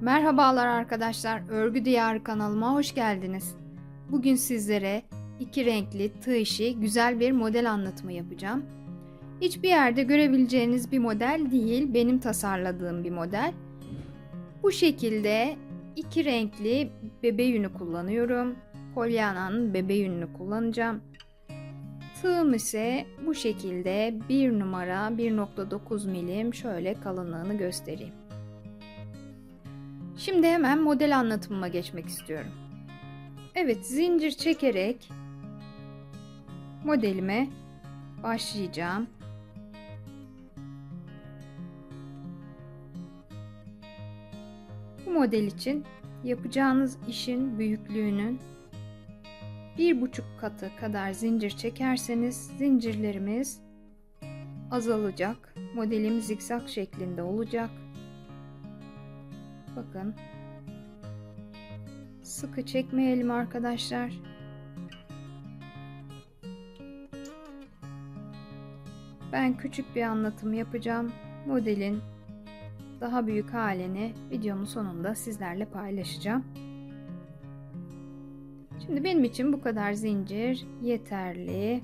Merhabalar arkadaşlar, Örgü Diyarı kanalıma hoş geldiniz. Bugün sizlere iki renkli tığ işi güzel bir model anlatımı yapacağım. Hiçbir yerde görebileceğiniz bir model değil, benim tasarladığım bir model. Bu şekilde iki renkli bebe yünü kullanıyorum. Polyana'nın bebe yününü kullanacağım. Tığım ise bu şekilde 1 numara 1.9 milim şöyle kalınlığını göstereyim. Şimdi hemen model anlatımıma geçmek istiyorum. Evet, zincir çekerek modelime başlayacağım. Bu model için yapacağınız işin büyüklüğünün bir buçuk katı kadar zincir çekerseniz zincirlerimiz azalacak. Modelim zikzak şeklinde olacak. Bakın. Sıkı çekmeyelim arkadaşlar. Ben küçük bir anlatım yapacağım. Modelin daha büyük halini videonun sonunda sizlerle paylaşacağım. Şimdi benim için bu kadar zincir yeterli.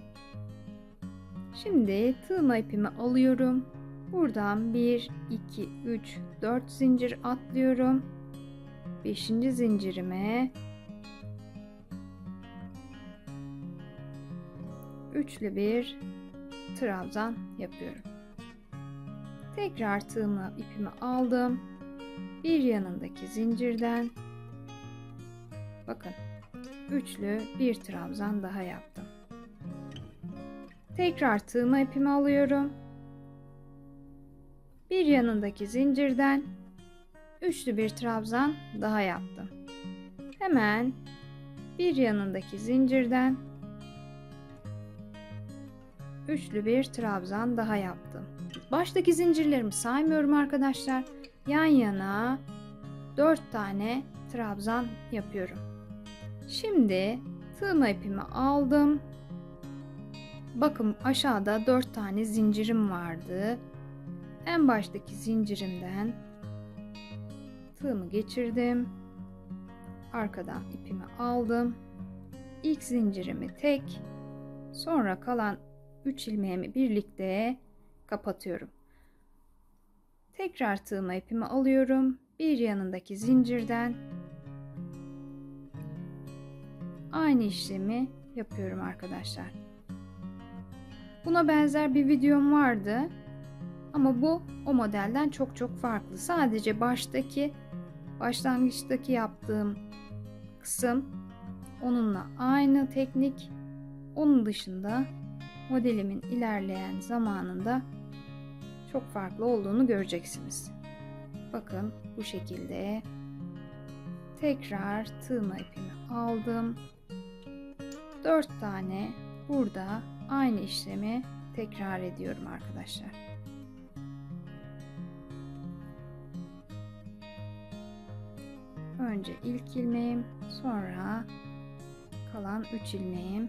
Şimdi tığma ipimi alıyorum. Buradan 1, 2, 3, 4 zincir atlıyorum. 5. zincirime üçlü bir trabzan yapıyorum. Tekrar tığımı ipimi aldım. Bir yanındaki zincirden bakın üçlü bir trabzan daha yaptım. Tekrar tığıma ipimi alıyorum. Bir yanındaki zincirden üçlü bir trabzan daha yaptım. Hemen bir yanındaki zincirden üçlü bir trabzan daha yaptım. Baştaki zincirlerimi saymıyorum arkadaşlar. Yan yana 4 tane trabzan yapıyorum. Şimdi tığma ipimi aldım. Bakın aşağıda 4 tane zincirim vardı. En baştaki zincirimden tığımı geçirdim. Arkadan ipimi aldım. İlk zincirimi tek, sonra kalan 3 ilmeğimi birlikte kapatıyorum. Tekrar tığıma ipimi alıyorum. Bir yanındaki zincirden aynı işlemi yapıyorum arkadaşlar. Buna benzer bir videom vardı. Ama bu o modelden çok çok farklı. Sadece baştaki başlangıçtaki yaptığım kısım onunla aynı teknik. Onun dışında modelimin ilerleyen zamanında çok farklı olduğunu göreceksiniz. Bakın bu şekilde tekrar tığma ipimi aldım. 4 tane burada aynı işlemi tekrar ediyorum arkadaşlar. Önce ilk ilmeğim, sonra kalan 3 ilmeğim.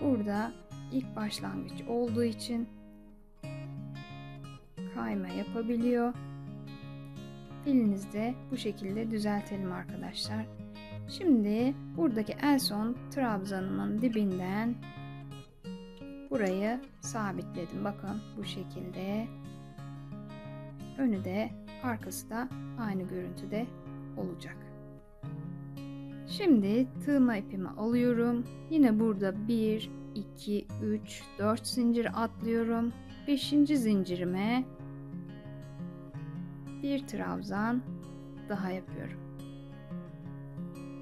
Burada ilk başlangıç olduğu için kayma yapabiliyor. Elinizde bu şekilde düzeltelim arkadaşlar. Şimdi buradaki en son trabzanımın dibinden burayı sabitledim. Bakın bu şekilde. Önü de arkası da aynı görüntüde olacak. Şimdi tığma ipimi alıyorum. Yine burada 1, 2, 3, 4 zincir atlıyorum. 5. zincirime bir trabzan daha yapıyorum.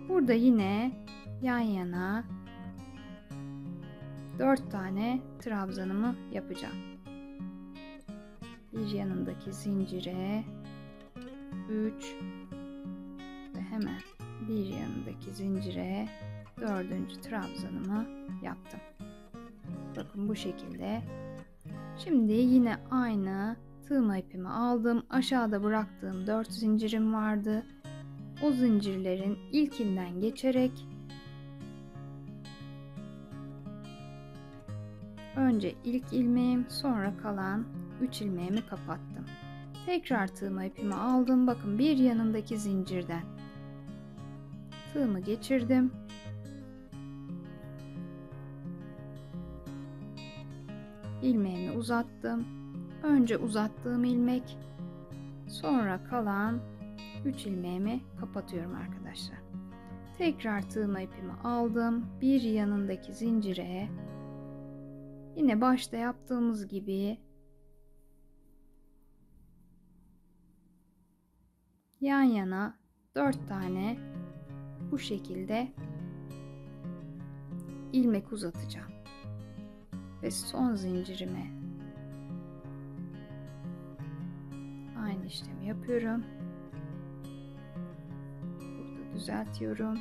Burada yine yan yana 4 tane trabzanımı yapacağım. Bir yanındaki zincire 3 ve hemen bir yanındaki zincire dördüncü trabzanımı yaptım. Bakın bu şekilde. Şimdi yine aynı tığma ipimi aldım. Aşağıda bıraktığım 4 zincirim vardı. O zincirlerin ilkinden geçerek önce ilk ilmeğim sonra kalan 3 ilmeğimi kapattım. Tekrar tığıma ipimi aldım. Bakın bir yanındaki zincirden tığımı geçirdim. ilmeğimi uzattım. Önce uzattığım ilmek, sonra kalan 3 ilmeğimi kapatıyorum arkadaşlar. Tekrar tığıma ipimi aldım. Bir yanındaki zincire yine başta yaptığımız gibi yan yana 4 tane bu şekilde ilmek uzatacağım ve son zincirime aynı işlemi yapıyorum. Burada düzeltiyorum.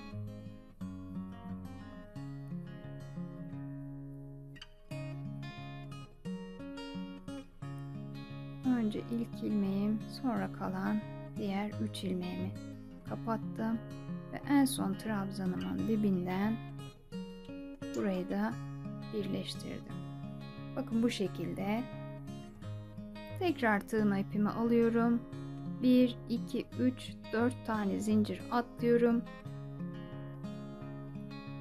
Önce ilk ilmeğim, sonra kalan diğer 3 ilmeğimi kapattım ve en son trabzanımın dibinden burayı da birleştirdim. Bakın bu şekilde. Tekrar tığıma ipimi alıyorum. 1, 2, 3, 4 tane zincir atlıyorum.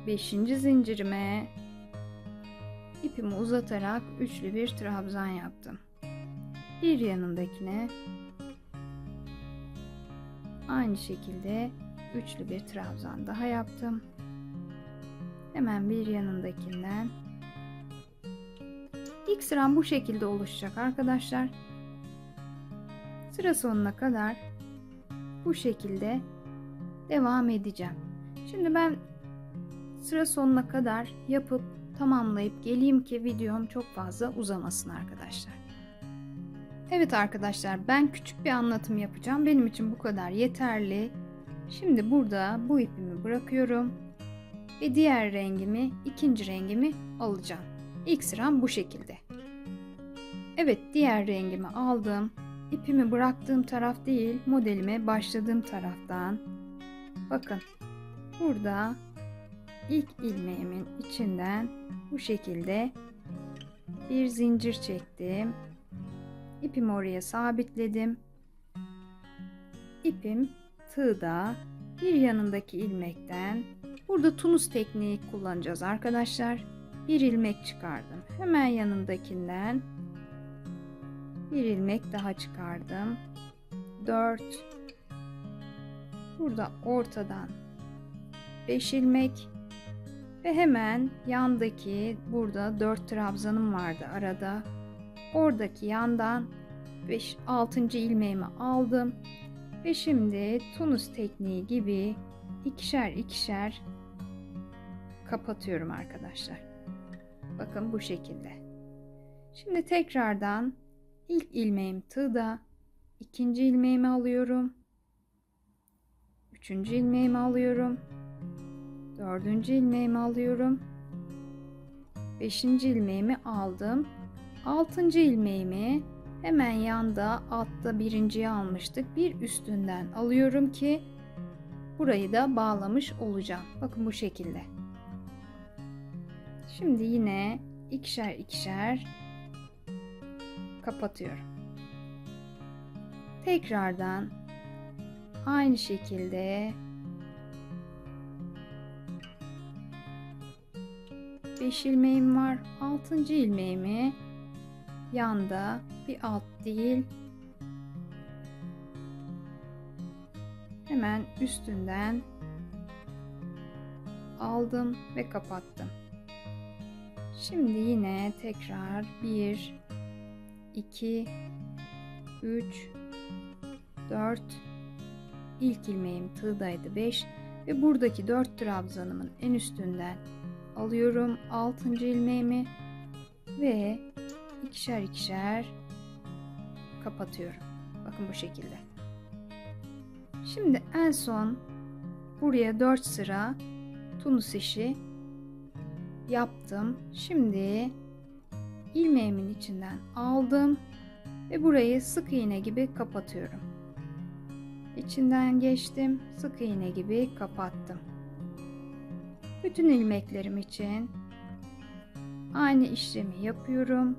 5. zincirime ipimi uzatarak üçlü bir trabzan yaptım. Bir yanındakine aynı şekilde üçlü bir trabzan daha yaptım. Hemen bir yanındakinden İlk sıram bu şekilde oluşacak arkadaşlar. Sıra sonuna kadar bu şekilde devam edeceğim. Şimdi ben sıra sonuna kadar yapıp tamamlayıp geleyim ki videom çok fazla uzamasın arkadaşlar. Evet arkadaşlar ben küçük bir anlatım yapacağım. Benim için bu kadar yeterli. Şimdi burada bu ipimi bırakıyorum. Ve diğer rengimi, ikinci rengimi alacağım. İlk sıram bu şekilde. Evet diğer rengimi aldım. İpimi bıraktığım taraf değil modelime başladığım taraftan. Bakın burada ilk ilmeğimin içinden bu şekilde bir zincir çektim. İpimi oraya sabitledim. İpim tığda bir yanındaki ilmekten burada tunus tekniği kullanacağız arkadaşlar bir ilmek çıkardım. Hemen yanındakinden bir ilmek daha çıkardım. 4 Burada ortadan 5 ilmek ve hemen yandaki burada 4 trabzanım vardı arada. Oradaki yandan 5 6. ilmeğimi aldım ve şimdi tunus tekniği gibi ikişer ikişer kapatıyorum arkadaşlar. Bakın bu şekilde. Şimdi tekrardan ilk ilmeğim tığda, ikinci ilmeğimi alıyorum. Üçüncü ilmeğimi alıyorum. Dördüncü ilmeğimi alıyorum. Beşinci ilmeğimi aldım. Altıncı ilmeğimi hemen yanda altta birinciyi almıştık. Bir üstünden alıyorum ki burayı da bağlamış olacağım. Bakın bu şekilde. Şimdi yine ikişer ikişer kapatıyorum. Tekrardan aynı şekilde beş ilmeğim var. Altıncı ilmeğimi yanda bir alt değil hemen üstünden aldım ve kapattım. Şimdi yine tekrar 1 2 3 4 ilk ilmeğim tığdaydı 5 ve buradaki 4 trabzanımın en üstünden alıyorum 6. ilmeğimi ve ikişer ikişer kapatıyorum. Bakın bu şekilde. Şimdi en son buraya 4 sıra tunus işi yaptım. Şimdi ilmeğimin içinden aldım ve burayı sık iğne gibi kapatıyorum. İçinden geçtim, sık iğne gibi kapattım. Bütün ilmeklerim için aynı işlemi yapıyorum.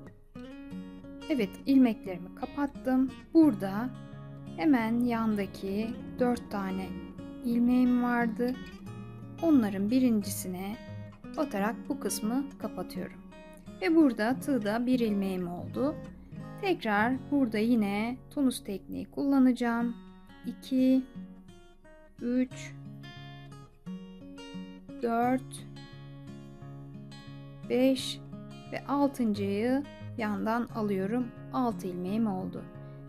Evet ilmeklerimi kapattım. Burada hemen yandaki 4 tane ilmeğim vardı. Onların birincisine batarak bu kısmı kapatıyorum. Ve burada tığda bir ilmeğim oldu. Tekrar burada yine tunus tekniği kullanacağım. 2 3 4 5 ve 6.yı yandan alıyorum. 6 ilmeğim oldu.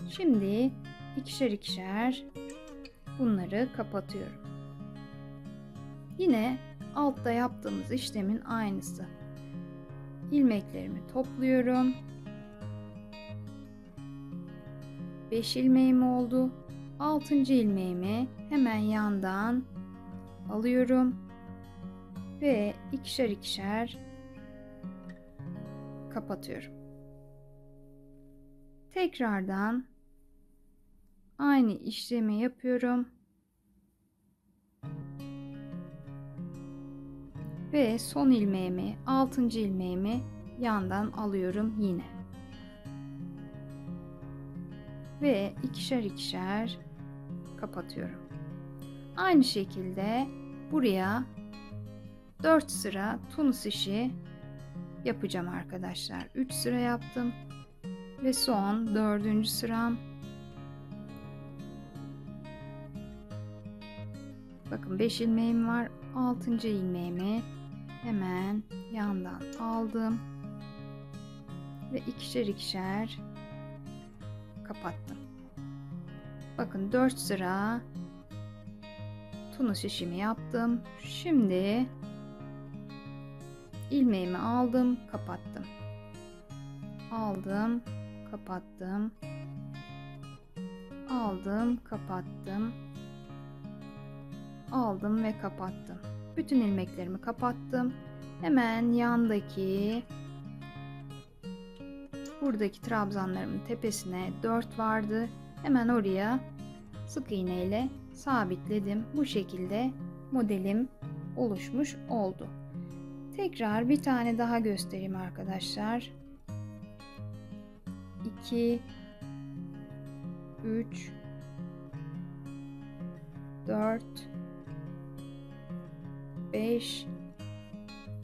Şimdi ikişer ikişer bunları kapatıyorum. Yine altta yaptığımız işlemin aynısı. İlmeklerimi topluyorum. 5 ilmeğim oldu. 6. ilmeğimi hemen yandan alıyorum ve ikişer ikişer kapatıyorum. Tekrardan aynı işlemi yapıyorum. Ve son ilmeğimi, 6. ilmeğimi yandan alıyorum yine. Ve ikişer ikişer kapatıyorum. Aynı şekilde buraya 4 sıra tunus işi yapacağım arkadaşlar. 3 sıra yaptım. Ve son 4. sıram. Bakın 5 ilmeğim var. 6. ilmeğimi hemen yandan aldım. Ve ikişer ikişer kapattım. Bakın 4 sıra tunus işimi yaptım. Şimdi ilmeğimi aldım, kapattım. Aldım, kapattım. Aldım, kapattım. Aldım ve kapattım. Bütün ilmeklerimi kapattım. Hemen yandaki buradaki trabzanlarımın tepesine 4 vardı. Hemen oraya sık iğne ile sabitledim. Bu şekilde modelim oluşmuş oldu. Tekrar bir tane daha göstereyim arkadaşlar. 2 3 4 5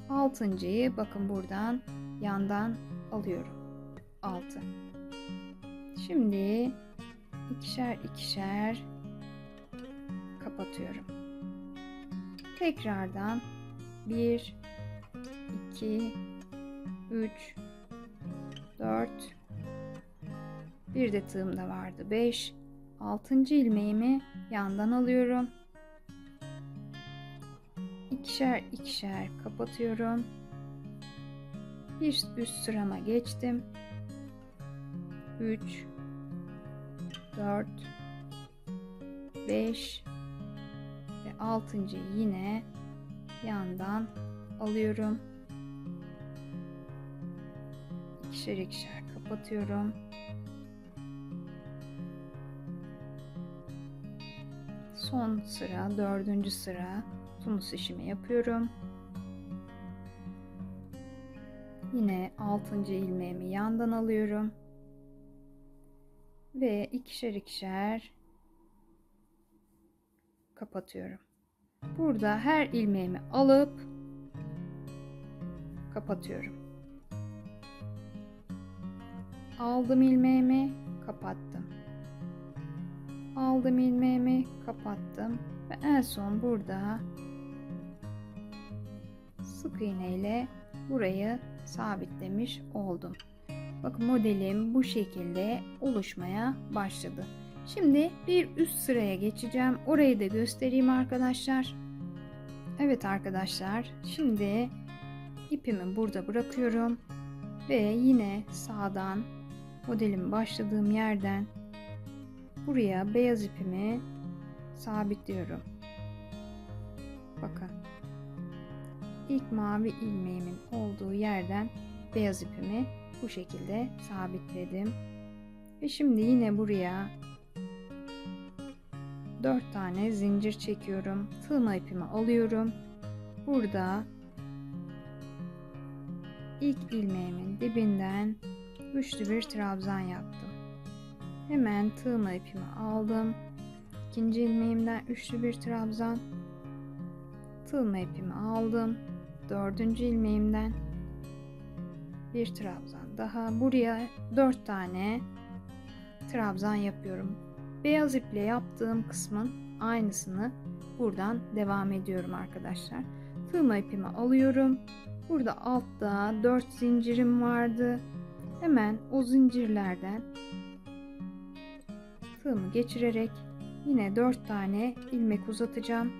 altıncıyı bakın buradan yandan alıyorum. 6 Şimdi ikişer ikişer kapatıyorum. Tekrardan 1 2 3 4 bir de tığımda vardı 5 6. ilmeğimi yandan alıyorum. ikişer ikişer kapatıyorum. Bir üst sırama geçtim. 3 4 5 ve 6. yine yandan alıyorum. İkişer ikişer kapatıyorum. Son sıra dördüncü sıra tunus işimi yapıyorum. Yine altıncı ilmeğimi yandan alıyorum. Ve ikişer ikişer kapatıyorum. Burada her ilmeğimi alıp kapatıyorum. Aldım ilmeğimi, kapattım. Aldım ilmeğimi, kapattım ve en son burada sık iğne ile burayı sabitlemiş oldum. Bakın modelim bu şekilde oluşmaya başladı. Şimdi bir üst sıraya geçeceğim. Orayı da göstereyim arkadaşlar. Evet arkadaşlar, şimdi ipimi burada bırakıyorum ve yine sağdan modelim başladığım yerden buraya beyaz ipimi sabitliyorum. Bakın. ilk mavi ilmeğimin olduğu yerden beyaz ipimi bu şekilde sabitledim. Ve şimdi yine buraya 4 tane zincir çekiyorum. Tığma ipimi alıyorum. Burada ilk ilmeğimin dibinden üçlü bir trabzan yaptım. Hemen tığma ipimi aldım. İkinci ilmeğimden üçlü bir trabzan. Tığma ipimi aldım. Dördüncü ilmeğimden bir trabzan daha. Buraya dört tane trabzan yapıyorum. Beyaz iple yaptığım kısmın aynısını buradan devam ediyorum arkadaşlar. Tığma ipimi alıyorum. Burada altta 4 zincirim vardı. Hemen o zincirlerden tığımı geçirerek yine 4 tane ilmek uzatacağım.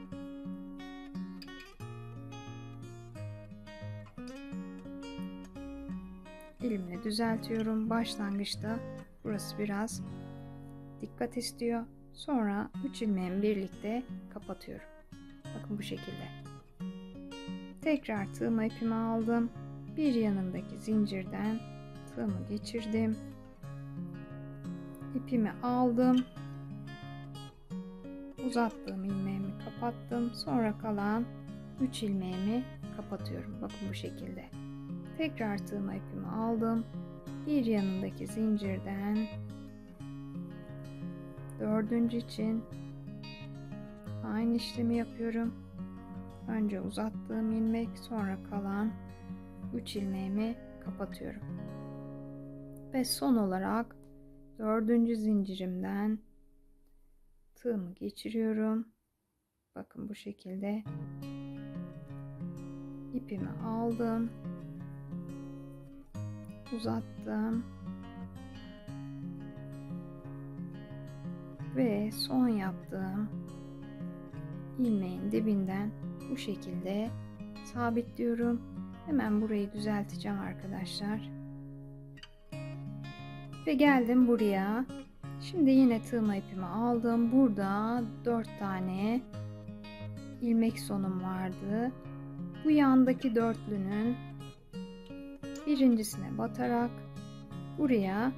Elimle düzeltiyorum. Başlangıçta burası biraz dikkat istiyor. Sonra 3 ilmeğimi birlikte kapatıyorum. Bakın bu şekilde. Tekrar tığma ipimi aldım. Bir yanındaki zincirden tığımı geçirdim. İpimi aldım. Uzattığım ilmeğimi kapattım. Sonra kalan 3 ilmeğimi kapatıyorum. Bakın bu şekilde. Tekrar tığma ipimi aldım. Bir yanındaki zincirden dördüncü için aynı işlemi yapıyorum. Önce uzattığım ilmek sonra kalan 3 ilmeğimi kapatıyorum. Ve son olarak dördüncü zincirimden tığımı geçiriyorum. Bakın bu şekilde ipimi aldım. Uzattım. Ve son yaptığım ilmeğin dibinden bu şekilde sabitliyorum. Hemen burayı düzelteceğim arkadaşlar. Ve geldim buraya. Şimdi yine tığma ipimi aldım. Burada 4 tane ilmek sonum vardı. Bu yandaki dörtlünün birincisine batarak buraya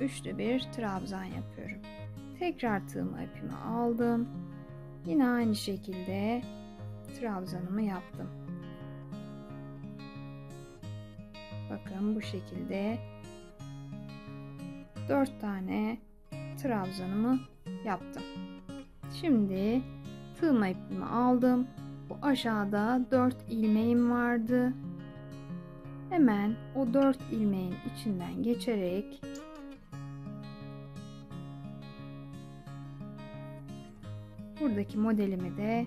üçlü bir trabzan yapıyorum. Tekrar tığma ipimi aldım. Yine aynı şekilde trabzanımı yaptım. Bakın bu şekilde 4 tane trabzanımı yaptım. Şimdi tığma ipimi aldım. Bu aşağıda 4 ilmeğim vardı. Hemen o 4 ilmeğin içinden geçerek buradaki modelimi de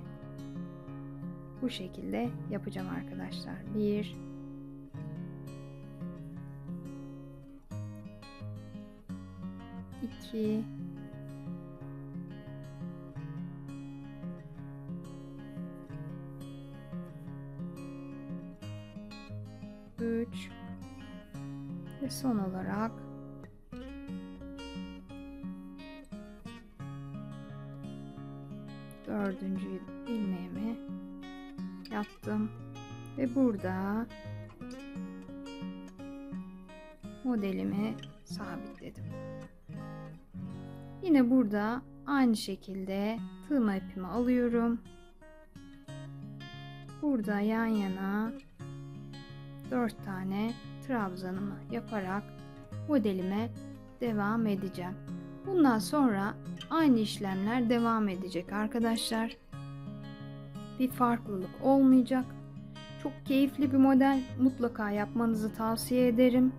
bu şekilde yapacağım arkadaşlar. 1 2 3 ve son olarak. Dördüncü ilmeğimi yaptım. Ve burada modelimi sabitledim. Yine burada aynı şekilde tığma ipimi alıyorum. Burada yan yana 4 tane trabzanımı yaparak modelime devam edeceğim. Bundan sonra aynı işlemler devam edecek arkadaşlar. Bir farklılık olmayacak. Çok keyifli bir model. Mutlaka yapmanızı tavsiye ederim.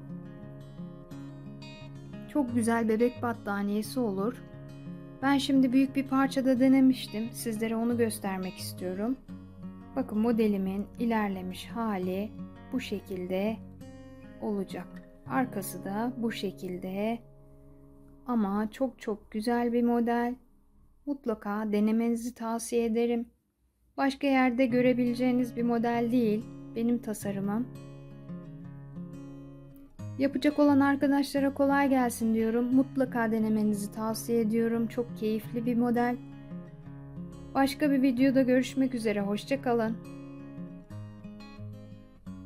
Çok güzel bebek battaniyesi olur. Ben şimdi büyük bir parçada denemiştim. Sizlere onu göstermek istiyorum. Bakın modelimin ilerlemiş hali bu şekilde olacak. Arkası da bu şekilde. Ama çok çok güzel bir model. Mutlaka denemenizi tavsiye ederim. Başka yerde görebileceğiniz bir model değil. Benim tasarımım. Yapacak olan arkadaşlara kolay gelsin diyorum. Mutlaka denemenizi tavsiye ediyorum. Çok keyifli bir model. Başka bir videoda görüşmek üzere. Hoşçakalın.